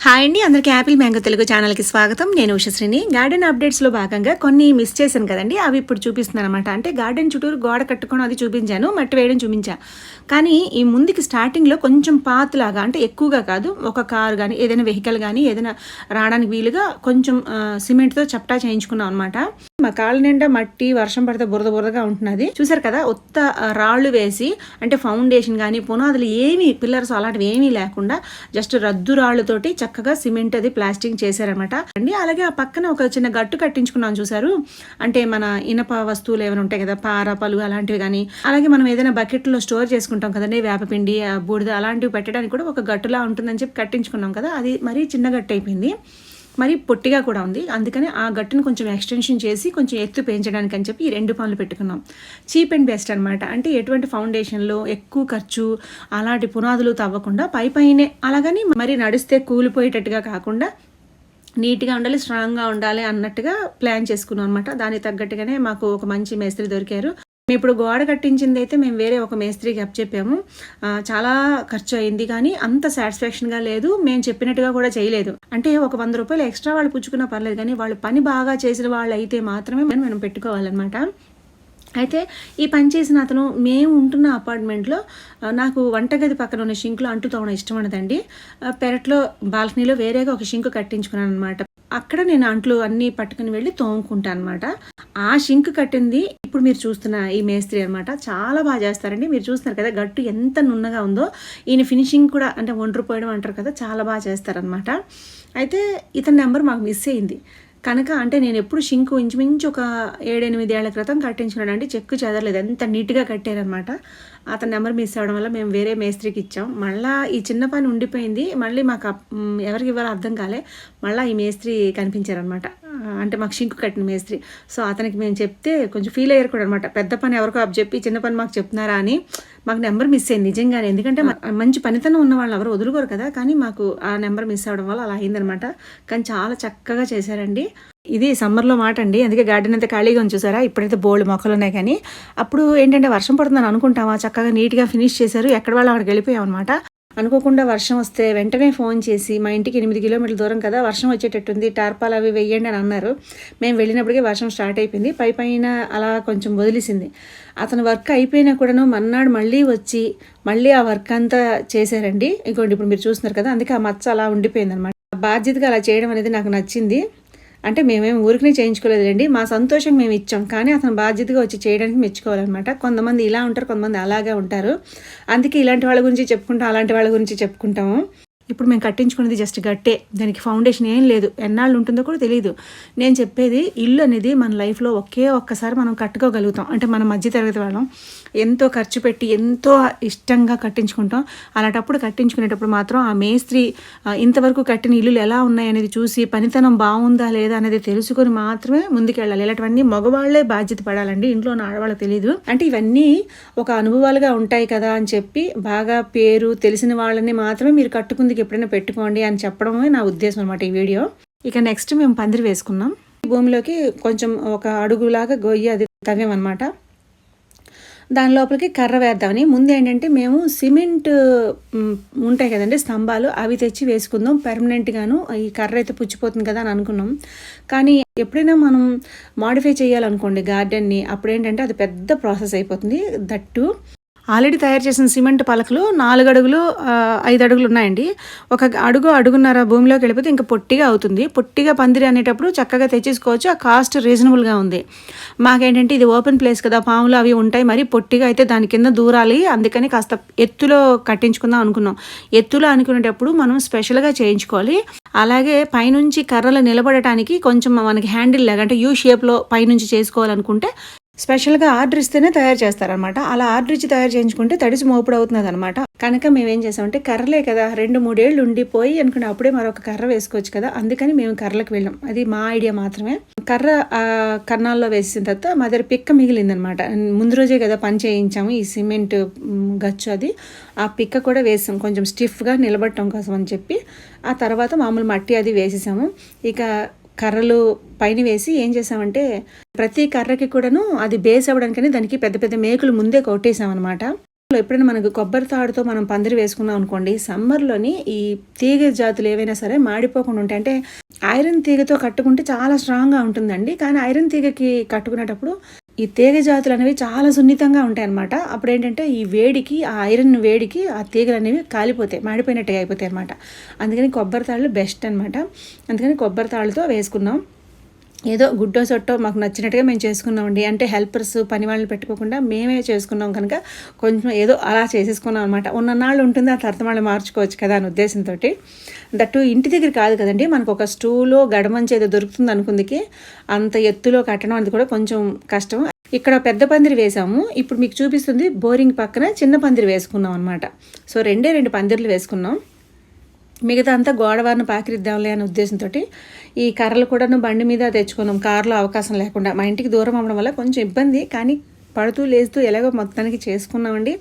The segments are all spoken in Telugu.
హాయ్ అండి అందరికీ యాపిల్ మ్యాంగో తెలుగు ఛానల్కి స్వాగతం. నేను ఉషశ్రీని. గార్డెన్ అప్డేట్స్లో భాగంగా కొన్ని మిస్ చేశాను కదండి. అవి ఇప్పుడు చూపిస్తున్నాను అనమాట అంటే గార్డెన్ చుట్టూరు గోడ కట్టుకొని అది చూపించాను మట్టి వేయడం చూపించా. కానీ ఈ ముందుకి స్టార్టింగ్లో కొంచెం పాతలాగా అంటే ఎక్కువగా కాదు ఒక కారు కానీ ఏదైనా వెహికల్ కానీ ఏదైనా రావడానికి వీలుగా కొంచెం సిమెంట్తో చప్టా చేయించుకున్నాం అనమాట మా కాళ్ళ నిండా మట్టి వర్షం పడితే బురద బురదగా ఉంటున్నది. చూసారు కదా ఉత్త రాళ్ళు వేసి అంటే ఫౌండేషన్ కానీ పునాదులు ఏమీ పిల్లర్స్ అలాంటివి ఏమీ లేకుండా జస్ట్ రద్దు రాళ్ళతోటి చక్కగా సిమెంట్ అది ప్లాస్టింగ్ చేశారనమాట అండి అలాగే ఆ పక్కన ఒక చిన్న గట్టు కట్టించుకున్నాం చూసారు. అంటే మన ఇనప వస్తువులు ఏమైనా ఉంటాయి కదా పార పలు అలాంటివి కానీ అలాగే మనం ఏదైనా బకెట్లో స్టోర్ చేసుకుంటాం కదండి వేపపిండి ఆ బూడిద అలాంటివి పెట్టడానికి కూడా ఒక గట్టులా ఉంటుందని చెప్పి కట్టించుకున్నాం కదా అది మరీ చిన్న గట్టు అయిపోయింది. మరి పొట్టిగా కూడా ఉంది. అందుకని ఆ గట్టును కొంచెం ఎక్స్టెన్షన్ చేసి కొంచెం ఎత్తు పెంచడానికి అని చెప్పి ఈ రెండు పనులు పెట్టుకున్నాం. చీప్ అండ్ బెస్ట్ అనమాట అంటే ఎటువంటి ఫౌండేషన్లో ఎక్కువ ఖర్చు అలాంటి పునాదులు తవ్వకుండా పై పైనే అలాగని మరి నడిస్తే కూలిపోయేటట్టుగా కాకుండా నీట్గా ఉండాలి స్ట్రాంగ్గా ఉండాలి అన్నట్టుగా ప్లాన్ చేసుకున్నాం అనమాట దానికి తగ్గట్టుగానే మాకు ఒక మంచి మేస్త్రి దొరికారు. ఇప్పుడు గోడ కట్టించింది అయితే మేము వేరే ఒక మేస్త్రికి చెప్పాము. చాలా ఖర్చు అయింది కానీ అంత సాటిస్ఫాక్షన్గా లేదు. మేము చెప్పినట్టుగా కూడా చేయలేదు. అంటే ఒక వంద రూపాయలు ఎక్స్ట్రా వాళ్ళు పుచ్చుకున్నా పర్లేదు కానీ వాళ్ళు పని బాగా చేసిన వాళ్ళు అయితే మాత్రమే మనం మనం పెట్టుకోవాలన్నమాట. అయితే ఈ పని చేసిన అతను మేము ఉంటున్న అపార్ట్మెంట్లో నాకు వంటగది పక్కన ఉన్న షింక్లో అంటు తోవడం ఇష్టం ఉండదండి. పెరట్లో బాల్కనీలో వేరేగా ఒక షింక్ కట్టించుకున్నాను అనమాట అక్కడ నేను అంట్లు అన్నీ పట్టుకుని వెళ్ళి తోముకుంటాను అనమాట ఆ షింక్ కట్టింది. ఇప్పుడు మీరు చూస్తున్న ఈ మేస్త్రి అనమాట చాలా బాగా చేస్తారండి. మీరు చూస్తున్నారు కదా గట్టు ఎంత నున్నగా ఉందో. ఈయన ఫినిషింగ్ కూడా అంటే ఒంటరి పోయడం అంటారు కదా చాలా బాగా చేస్తారనమాట అయితే ఇతని నెంబర్ మాకు మిస్ అయింది. కనుక అంటే నేను ఎప్పుడు షింకు ఇంచుమించు ఒక ఏడెనిమిది ఏళ్ళ క్రితం కట్టించుకున్నాను అంటే చెక్కు చెదరలేదు. ఎంత నీట్గా కట్టారనమాట అతని నెంబర్ మిస్ అవ్వడం వల్ల మేము వేరే మేస్త్రికి ఇచ్చాం. మళ్ళీ ఈ చిన్న పని ఉండిపోయింది. మళ్ళీ మాకు ఎవరికి ఇవ్వాలో అర్థం కాలే. మళ్ళీ ఈ మేస్త్రి కనిపించారనమాట అంటే మాకు షింకు కట్టిన మేస్త్రి. సో అతనికి మేము చెప్తే కొంచెం ఫీల్ అయ్యారు కూడా అనమాట పెద్ద పని ఎవరికో అప్ చెప్పి చిన్న పని మాకు చెప్తున్నారా అని మాకు నెంబర్ మిస్ అయింది నిజంగానే. ఎందుకంటే మంచి పనితనం ఉన్న వాళ్ళు ఎవరు వదులుకోరు కదా. కానీ మాకు ఆ నెంబర్ మిస్ అవ్వడం వల్ల అలా అయిందనమాట కానీ చాలా చక్కగా చేశారండి. ఇది సమ్మర్లో మాట అండి. అందుకే గార్డెన్ అంతా ఖాళీగా ఉంది చూసారా? ఇప్పుడైతే బోల్డ్ మొక్కలు ఉన్నాయి కానీ. అప్పుడు ఏంటంటే వర్షం పడుతుందని అనుకుంటామా? చక్కగా నీట్గా ఫినిష్ చేశారు. ఎక్కడ వాళ్ళు అక్కడికి వెళ్ళిపోయాం అనమాట అనుకోకుండా వర్షం వస్తే వెంటనే ఫోన్ చేసి మా ఇంటికి ఎనిమిది కిలోమీటర్ల దూరం కదా వర్షం వచ్చేటట్టుంది టార్పాలు అవి వెయ్యండి అని అన్నారు. మేము వెళ్ళినప్పటికీ వర్షం స్టార్ట్ అయిపోయింది. పై పైన అలా కొంచెం వదిలేసింది. అతను వర్క్ అయిపోయినా కూడాను మన్నాడు మళ్ళీ వచ్చి మళ్ళీ ఆ వర్క్ అంతా చేశారండి. ఇంకోటి ఇప్పుడు మీరు చూస్తున్నారు కదా అందుకే ఆ మచ్చ అలా ఉండిపోయింది అనమాట బాధ్యతగా అలా చేయడం అనేది నాకు నచ్చింది. అంటే మేమేం ఊరికనే చేయించుకోలేదండి మా సంతోషం మేము ఇచ్చాం. కానీ అతను బాధ్యతగా వచ్చి చేయడానికి మెచ్చుకోవాలన్నమాట. కొంతమంది ఇలా ఉంటారు కొంతమంది అలాగే ఉంటారు. అందుకే ఇలాంటి వాళ్ళ గురించి చెప్పుకుంటాం అలాంటి వాళ్ళ గురించి చెప్పుకుంటాము. ఇప్పుడు మేము కట్టించుకున్నది జస్ట్ గట్టే. దానికి ఫౌండేషన్ ఏం లేదు. ఎన్నాళ్ళు ఉంటుందో కూడా తెలియదు నేను చెప్పేది ఇల్లు అనేది మన లైఫ్లో ఒకే ఒక్కసారి మనం కట్టుకోగలుగుతాం. అంటే మన మధ్యతరగతి వాళ్ళం ఎంతో ఖర్చు పెట్టి ఎంతో ఇష్టంగా కట్టించుకుంటాం. అలాంటప్పుడు కట్టించుకునేటప్పుడు మాత్రం ఆ మేస్త్రి ఇంతవరకు కట్టిన ఇల్లులు ఎలా ఉన్నాయి అనేది చూసి పనితనం బాగుందా లేదా అనేది తెలుసుకొని మాత్రమే ముందుకెళ్ళాలి. ఇలాంటివన్నీ మగవాళ్ళే బాధ్యత పడాలండి. ఇంట్లో ఉన్న ఆడవాళ్ళకి తెలియదు అంటే ఇవన్నీ ఒక అనుభవాలుగా ఉంటాయి కదా అని చెప్పి బాగా పేరు తెలిసిన వాళ్ళని మాత్రమే మీరు కట్టుకుంది కట్టుకుందికి ఎప్పుడైనా పెట్టుకోండి అని చెప్పడమే నా ఉద్దేశం అనమాట ఈ వీడియో. ఇక నెక్స్ట్ మేము పందిరి వేసుకున్నాం ఈ భూమిలోకి కొంచెం ఒక అడుగులాగా గొయ్యి అది తవ్వామన్నమాట దాని లోపలికి కర్ర వేద్దామని ముందు ఏంటంటే మేము సిమెంట్ ఉంటాయి కదండి స్తంభాలు అవి తెచ్చి వేసుకుందాం. పెర్మనెంట్గాను ఈ కర్ర అయితే పుచ్చిపోతుంది కదా అని అనుకున్నాం. కానీ ఎప్పుడైనా మనం మాడిఫై చేయాలనుకోండి గార్డెన్ని అప్పుడు ఏంటంటే అది పెద్ద ప్రాసెస్ అయిపోతుంది దట్టు. ఆల్రెడీ తయారు చేసిన సిమెంట్ పలకలు నాలుగు అడుగులు ఐదు అడుగులు ఉన్నాయండి. ఒక అడుగు అడుగున్నర భూమిలోకి వెళ్ళిపోతే ఇంకా పొట్టిగా అవుతుంది. పొట్టిగా పందిరి అనేటప్పుడు చక్కగా తెచ్చేసుకోవచ్చు. ఆ కాస్ట్ రీజనబుల్గా ఉంది. మాకేంటంటే ఇది ఓపెన్ ప్లేస్ కదా పాములు అవి ఉంటాయి మరి పొట్టిగా అయితే దాని కింద దూరాలి. అందుకని కాస్త ఎత్తులో కట్టించుకుందాం అనుకున్నాం. ఎత్తులో అనుకునేటప్పుడు మనం స్పెషల్గా చేయించుకోవాలి. అలాగే పైనుంచి కర్రలు నిలబడటానికి కొంచెం మనకి హ్యాండిల్ లాగా అంటే యూ షేప్లో పైనుంచి చేసుకోవాలనుకుంటే స్పెషల్గా ఆర్డర్ ఇస్తేనే తయారు చేస్తారనమాట అలా ఆర్డర్ ఇచ్చి తయారు చేయించుకుంటే తడిసి మోపుడు అవుతుంది అనమాట కనుక మేమేం చేసామంటే కర్రలే కదా రెండు మూడేళ్ళు ఉండిపోయి అనుకుని అప్పుడే మరొక కర్ర వేసుకోవచ్చు కదా అందుకని మేము కర్రలకు వెళ్ళాం. అది మా ఐడియా మాత్రమే. కర్ర కన్నాల్లో వేసిన తర్వాత మా దగ్గర పిక్క మిగిలిందనమాట ముందు రోజే కదా పని చేయించాము ఈ సిమెంట్ గచ్చు అది. ఆ పిక్క కూడా వేసాం కొంచెం స్టిఫ్గా నిలబడటం కోసం అని చెప్పి. ఆ తర్వాత మామూలు మట్టి అది వేసేసాము. ఇక కర్రలు పైన వేసి ఏం చేసామంటే ప్రతి కర్రకి కూడాను అది బేస్ అవ్వడానికని దానికి పెద్ద పెద్ద మేకులు ముందే కొట్టేసామన్నమాట. ఎప్పుడైనా మనకు కొబ్బరి తాడుతో మనం పందిరి వేసుకున్నాం అనుకోండి సమ్మర్లోని ఈ తీగ జాతులు ఏవైనా సరే మాడిపోకుండా ఉంటాయి. అంటే ఐరన్ తీగతో కట్టుకుంటే చాలా స్ట్రాంగ్గా ఉంటుందండి. కానీ ఐరన్ తీగకి కట్టుకునేటప్పుడు ఈ తీగ జాతులు అనేవి చాలా సున్నితంగా ఉంటాయి అనమాట అప్పుడు ఏంటంటే ఈ వేడికి ఆ ఐరన్ వేడికి ఆ తీగలు అనేవి కాలిపోతాయి మాడిపోయినట్టుగా అయిపోతాయి అనమాట అందుకని కొబ్బరి తాళ్ళు బెస్ట్ అనమాట అందుకని కొబ్బరి తాళ్ళతో వేసుకున్నాం. ఏదో గుడ్డో సొట్టో మాకు నచ్చినట్టుగా మేము చేసుకున్నామండి. అంటే హెల్పర్స్ పని వాళ్ళని పెట్టుకోకుండా మేమే చేసుకున్నాం కనుక కొంచెం ఏదో అలా చేసేసుకున్నాం అనమాట ఉన్న నాళ్ళు ఉంటుంది ఆ తర్వాత వాళ్ళు మార్చుకోవచ్చు కదా అని ఉద్దేశంతో దట్టు ఇంటి దగ్గర కాదు కదండి మనకు ఒక స్టూలో గడమంచి ఏదో దొరుకుతుంది అనుకుందికి అంత ఎత్తులో కట్టడం అది కూడా కొంచెం కష్టం. ఇక్కడ పెద్ద పందిరి వేసాము. ఇప్పుడు మీకు చూపిస్తుంది బోరింగ్ పక్కన చిన్న పందిరి వేసుకున్నాం అనమాట సో రెండే రెండు పందిర్లు వేసుకున్నాం. మిగతా అంతా గోడవారిని పాకిరిద్దాంలే అనే ఉద్దేశంతో ఈ కర్రలు కూడాను బండి మీద తెచ్చుకున్నాం. కారులో అవకాశం లేకుండా. మా ఇంటికి దూరం అవ్వడం వల్ల కొంచెం ఇబ్బంది కానీ పడుతూ లేస్తూ ఎలాగో మొత్తానికి చేసుకున్నామండి.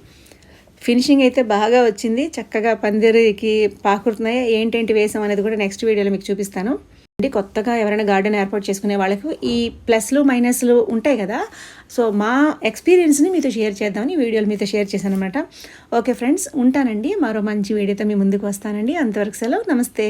ఫినిషింగ్ అయితే బాగా వచ్చింది. చక్కగా పందిరికి పాకుతున్నాయి ఏంటేంటి వేసాం అనేది కూడా నెక్స్ట్ వీడియోలో మీకు చూపిస్తాను. అండి కొత్తగా ఎవరైనా గార్డెన్ ఏర్పాటు చేసుకునే వాళ్ళకు ఈ ప్లస్లు మైనస్లు ఉంటాయి కదా. సో మా ఎక్స్పీరియన్స్ని మీతో షేర్ చేద్దామని వీడియోలు మీతో షేర్ చేశాను అనమాట ఓకే ఫ్రెండ్స్ ఉంటానండి. మరో మంచి వీడియోతో మీ ముందుకు వస్తానండి. అంతవరకు సెలవు. నమస్తే.